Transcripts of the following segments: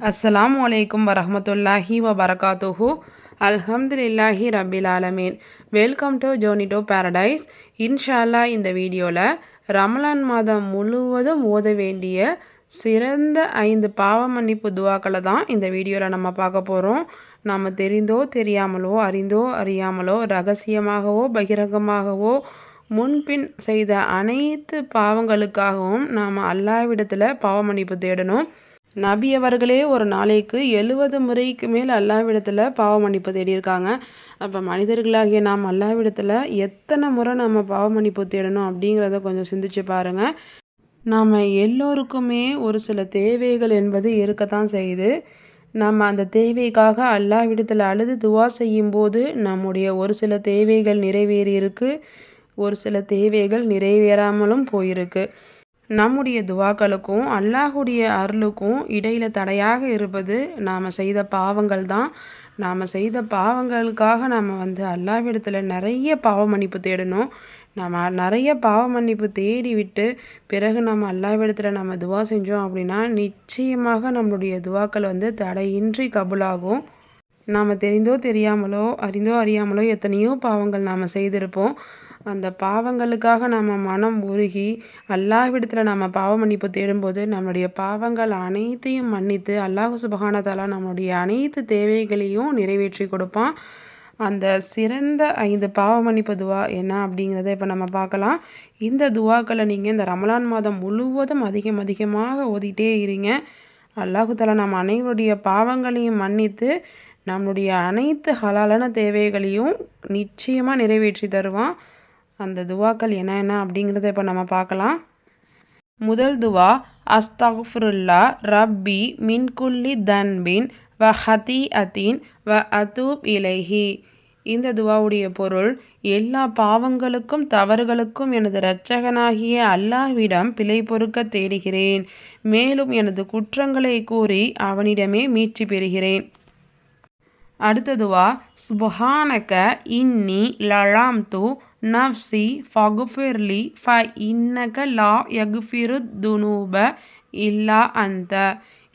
அஸ்ஸலாம் வலைக்கும் வரமத்துல்லாஹி வ பரகாத்துஹு அல்ஹம்துலில்லாஹி ரபில் ஆலமீன் வெல்கம் டு ஜோனிடோ பேரடைஸ் இன்ஷால்லா இந்த வீடியோவில் ரமலான் மாதம் முழுவதும் ஓத வேண்டிய சிறந்த ஐந்து பாவ மன்னிப்பு துவாக்களை தான் இந்த வீடியோவில் நம்ம பார்க்க போகிறோம் நாம் தெரிந்தோ தெரியாமலோ அறிந்தோ அறியாமலோ ரகசியமாகவோ பகிரங்கமாகவோ முன்பின் செய்த அனைத்து பாவங்களுக்காகவும் நாம் அல்லாவிடத்தில் பாவ மன்னிப்பு தேடணும். நபி அவர்களே ஒரு நாளைக்கு எழுபது முறைக்கு மேல் அல்லாவிடத்தில் பாவ மன்னிப்பு தேடியிருக்காங்க. அப்போ மனிதர்களாகிய நாம் அல்லாவிடத்தில் எத்தனை முறை நம்ம பாவ மன்னிப்பு தேடணும் அப்படிங்கிறத கொஞ்சம் சிந்திச்சு பாருங்கள் நாம் எல்லோருக்குமே ஒரு சில தேவைகள் என்பது இருக்கத்தான் செய்யுது. நம்ம அந்த தேவைக்காக அல்லாவிடத்தில் அழுது துவா செய்யும்போது நம்முடைய ஒரு சில தேவைகள் நிறைவேறியிருக்கு. ஒரு சில தேவைகள் நிறைவேறாமலும் போயிருக்கு. நம்முடைய துவாக்களுக்கும் அல்லாஹுடைய அருளுக்கும் இடையில் தடையாக இருப்பது நாம் செய்த பாவங்கள் தான். நாம் செய்த பாவங்களுக்காக நாம் வந்து அல்லாவிடத்தில் நிறைய பாவ மன்னிப்பு தேடணும். நம்ம நிறைய பாவ மன்னிப்பு தேடி விட்டு பிறகு நம்ம அல்லாவிடத்தில் நம்ம துவா செஞ்சோம் அப்படின்னா நிச்சயமாக நம்மளுடைய துவாக்கள் வந்து தடையின்றி கபுலாகும். நாம் தெரிந்தோ தெரியாமலோ அறிந்தோ அறியாமலோ எத்தனையோ பாவங்கள் நாம் செய்திருப்போம். அந்த பாவங்களுக்காக நம்ம மனம் உருகி அல்லாஹ்விடத்தில் நம்ம பாவ மன்னிப்பு தேடும்போது நம்முடைய பாவங்கள் அனைத்தையும் மன்னித்து அல்லாஹு சுபகானதாலா நம்முடைய அனைத்து தேவைகளையும் நிறைவேற்றி கொடுப்பான். அந்த சிறந்த ஐந்து பாவ மன்னிப்பு துவா என்ன அப்படிங்கிறத இப்போ நம்ம பார்க்கலாம். இந்த துவாக்களை நீங்கள் இந்த ரமலான் மாதம் முழுவதும் அதிகம் அதிகமாக ஓதிட்டே இருங்க. அல்லாஹு தாலா நம்ம அனைவருடைய பாவங்களையும் மன்னித்து நம்மளுடைய அனைத்து ஹலாலான தேவைகளையும் நிச்சயமாக நிறைவேற்றி தருவான். அந்த துவாக்கள் என்னென்ன அப்படிங்கிறத இப்போ நம்ம பார்க்கலாம். முதல் துவா அஸ்தஃபுருல்லா ரப்பி மின்குல்லி தன்பின் வ ஹதி அதீன் வ அதூப் இலைஹி. இந்த துவாவுடைய பொருள் எல்லா பாவங்களுக்கும் தவறுகளுக்கும் எனது இரட்சகனாகிய அல்லாஹ்விடம் பிழை பொறுக்க தேடுகிறேன். மேலும் எனது குற்றங்களை கூறி அவனிடமே மீட்சி பெறுகிறேன். அடுத்ததுவா சுபஹானக இன்னி லழாம் து நஃப்சி ஃபகுஃபிர்லி ஃப இன்னக லா யகுஃபிரு துனூப இல்லா அந்த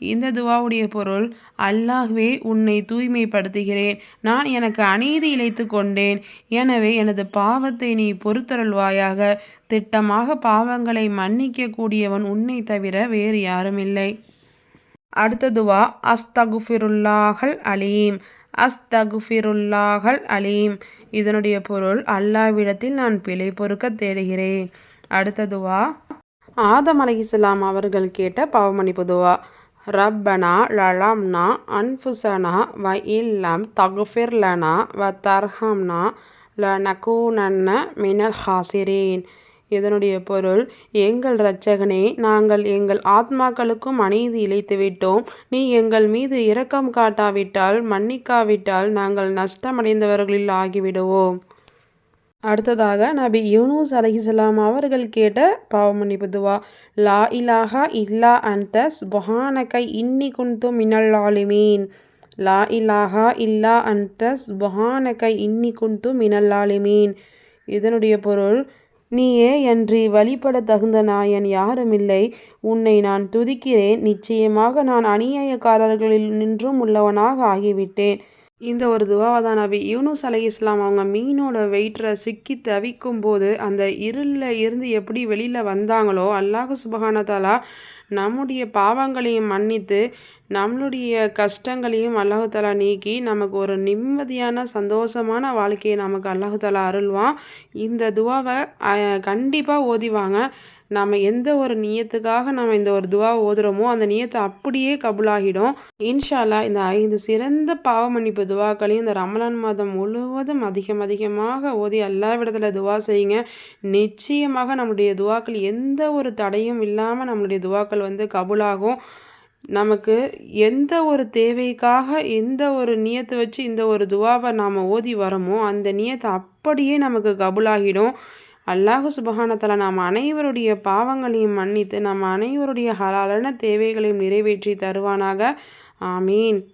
இந்த துவாவுடைய பொருள் அல்லாஹ்வே உன்னை தூய்மைப்படுத்துகிறேன். நான் எனக்கு அநீதி இழைத்து கொண்டேன். எனவே எனது பாவத்தை நீ பொறுத்தருள்வாயாக. திட்டமாக பாவங்களை மன்னிக்க கூடியவன் உன்னை தவிர வேறு யாரும் இல்லை அடுத்ததுவா அஸ்தகுஃபிருல்லாஹல் அலீம். அஸ்தகுஃபிருல்லாஹல் அலீம். இதனுடைய பொருள் அல்லாவிடத்தில் நான் பிழை பொறுக்க தேடுகிறேன். அடுத்ததுவா ஆதம் அலிஸ்லாம் அவர்கள் கேட்ட பாவமணிப்பு துவா. ரப்பனா லலாம்னா அன்ஃபுசனா வ இல்லம் தகுஃபிர்லனா வ தர்ஹம்னா ல நகூனன்ன மினல் ஹாசிரீன். இதனுடைய பொருள் எங்கள் இரட்சகனே நாங்கள் எங்கள் ஆத்மாக்களுக்கும் அநீதி இழைத்து விட்டோம். நீ எங்கள் மீது இரக்கம் காட்டாவிட்டால் மன்னிக்காவிட்டால் நாங்கள் நஷ்டமடைந்தவர்களில் ஆகிவிடுவோம் அடுத்ததாக நபி யூனூஸ் அலஹிசலாம் அவர்கள் கேட்ட பாவமன்னிப்பு துவா லா இலாஹா இல்லா அந்தஸ் பொஹானக இன்னி குந்து மினல் ஆலிமீன். லா இலாஹா இல்லா அந்த பொஹானக இன்னி குந்து மினல் ஆலிமீன். இதனுடைய பொருள் நீயே அன்றி வழிபட தகுந்த நாயன் யாருமில்லை. உன்னை நான் துதிக்கிறேன். நிச்சயமாக நான் அநியாயக்காரர்களில் நின்றும் உள்ளவனாக ஆகிவிட்டேன். இந்த ஒரு துவாவை தான் நபி யூனுஸ் அலை இஸ்லாம் அவங்க மீனோட வெயிட்டரை சிக்கி தவிக்கும் போது அந்த இருளில் இருந்து எப்படி வெளியில் வந்தாங்களோ அல்லாஹு சுபகானதாலா நம்முடைய பாவங்களையும் மன்னித்து நம்மளுடைய கஷ்டங்களையும் அல்லாஹாலா நீக்கி நமக்கு ஒரு நிம்மதியான சந்தோஷமான வாழ்க்கையை நமக்கு அல்லாஹாலா அருள்வான். இந்த துவாவை கண்டிப்பாக ஓதிவாங்க. நம்ம எந்த ஒரு நியத்துக்காக நம்ம இந்த ஒரு துவா ஓதுறோமோ அந்த நியத்தை அப்படியே கபுலாகிடும். இன்ஷால்லா இந்த ஐந்து சிறந்த பாவ மன்னிப்பு துவாக்களையும் இந்த ரமலான் மாதம் முழுவதும் அதிகம் அதிகமாக ஓதி எல்லா விடத்தில் துவா செய்யுங்க. நிச்சயமாக நம்முடைய துவாக்கள் எந்த ஒரு தடையும் இல்லாமல் நம்மளுடைய துவாக்கள் வந்து கபுலாகும். நமக்கு எந்த ஒரு தேவைக்காக எந்த ஒரு நியத்தை வச்சு இந்த ஒரு துவாவை நாம் ஓதி வரோமோ அந்த நியத்தை அப்படியே நமக்கு கபுலாகிடும். அல்லாஹு சுபஹானத்தில் நாம் அனைவருடைய பாவங்களையும் மன்னித்து நம் அனைவருடைய ஹலாலான தேவைகளையும் நிறைவேற்றி தருவானாக. ஆமீன்.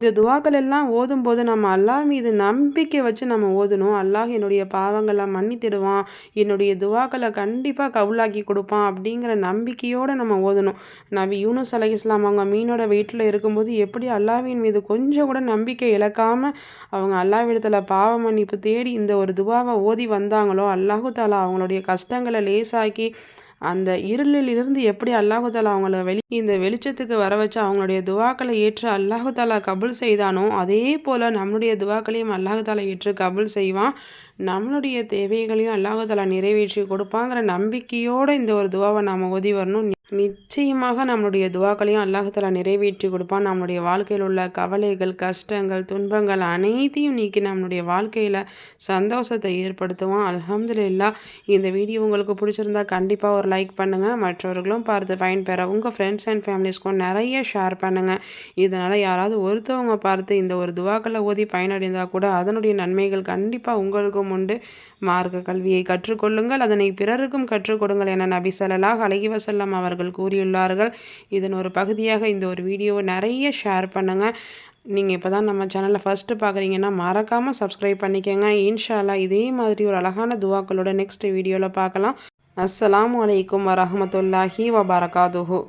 இந்த துவாக்கள் எல்லாம் ஓதும்போது நம்ம அல்லாஹ் மீது நம்பிக்கை வச்சு நம்ம ஓதணும். அல்லாஹ் என்னுடைய பாவங்களை மன்னித்திடுவான். என்னுடைய துவாக்களை கண்டிப்பாக கவுலாக்கி கொடுப்பான் அப்படிங்கிற நம்பிக்கையோடு நம்ம ஓதணும். நபி யூனுஸ் அலை இஸ்லாம் அவங்க மீனோட வீட்டில் இருக்கும்போது எப்படி அல்லாவின் மீது கொஞ்சம் கூட நம்பிக்கை இழக்காமல் அவங்க அல்லாவிடத்தில் பாவ மன்னிப்பு தேடி இந்த ஒரு துவாவை ஓதி வந்தாங்களோ அல்லாஹு தாலா அவங்களுடைய கஷ்டங்களை லேசாக்கி அந்த இருளில் இருந்து எப்படி அல்லாஹுதாலா அவங்கள வெளி இந்த வெளிச்சத்துக்கு வர வச்சு அவங்களுடைய துவாக்களை ஏற்று அல்லாஹுதாலா கபுல் செய்தானோ அதே போல் நம்மளுடைய துவாக்களையும் அல்லாஹுதாலா ஏற்று கபுல் செய்வான். நம்மளுடைய தேவைகளையும் அல்லாஹுதாலா நிறைவேற்றி கொடுப்பாங்கிற நம்பிக்கையோடு இந்த ஒரு துவாவை நாம் ஓதி வரணும். நிச்சயமாக நம்மளுடைய துவாக்களையும் அல்லாஹாலா நிறைவேற்றி கொடுப்பான். நம்மளுடைய வாழ்க்கையில் உள்ள கவலைகள் கஷ்டங்கள் துன்பங்கள் அனைத்தையும் நீக்கி நம்மளுடைய வாழ்க்கையில் சந்தோஷத்தை ஏற்படுத்துவான். அலமதுல்லா இந்த வீடியோ உங்களுக்கு பிடிச்சிருந்தா கண்டிப்பாக ஒரு லைக் பண்ணுங்கள் மற்றவர்களும் பார்த்து பயன்பெற உங்கள் ஃப்ரெண்ட்ஸ் அண்ட் ஃபேமிலிஸ்க்கும் நிறைய ஷேர் பண்ணுங்கள் இதனால் யாராவது ஒருத்தவங்க பார்த்து இந்த ஒரு துவாக்களை ஓதி பயனடைந்தால் கூட அதனுடைய நன்மைகள் கண்டிப்பாக உங்களுக்கும் உண்டு. மார்க்க கல்வியை கற்றுக்கொள்ளுங்கள். அதனை பிறருக்கும் கற்றுக் கொடுங்கள் என நபி சல்லாஹ் அலஹி வசல்லம் அவர்கள் கூறியுள்ளார்கள். இதன் ஒரு பகுதியாக இந்த ஒரு வீடியோவை நிறைய ஷேர் பண்ணுங்கள் நீங்கள் இப்போ தான் நம்ம சேனலை ஃபஸ்ட்டு பார்க்குறீங்கன்னா மறக்காமல் சப்ஸ்கிரைப் பண்ணிக்கோங்க. இன்ஷால்லா இதே மாதிரி ஒரு அழகான துவாக்களோட நெக்ஸ்ட் வீடியோவில் பார்க்கலாம் அஸ்லாம் வலைக்கம் வரமத்துல்லாஹி வபரகாதுஹூ.